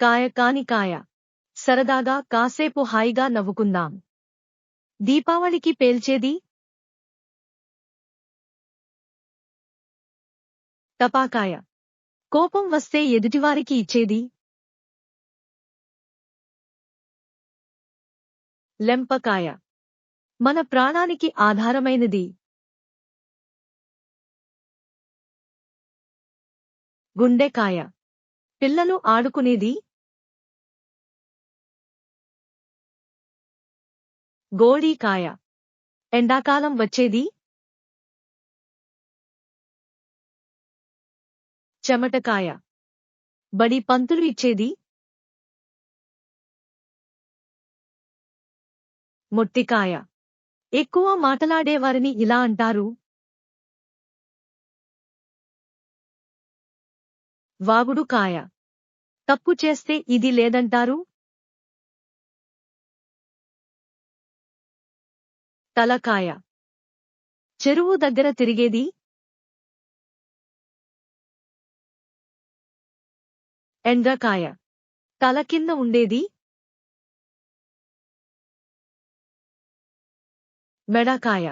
కాయ కాని కాయ. సరదాగా కాసేపు హాయిగా నవ్వుకుందాం. దీపావళికి పేల్చేది? టపాకాయ. కోపం వస్తే ఎదుటివారికి ఇచ్చేది? లెంపకాయ. మన ప్రాణానికి ఆధారమైనది. గుండెకాయ. పిల్లలు ఆడుకునేది? గోడీకాయ ఎండాకాలం వచ్చేది? చెమటకాయ బడి పంతులు ఇచ్చేది? మొట్టికాయ ఎక్కువ మాటలాడేవారిని ఇలా అంటారు. వాగుడు కాయ. తప్పు చేస్తే ఇది లేదంటారు? తలకాయ. చెరువు దగ్గర తిరిగేది? ఎండ్రకాయ. తల కింద ఉండేది? మెడకాయ.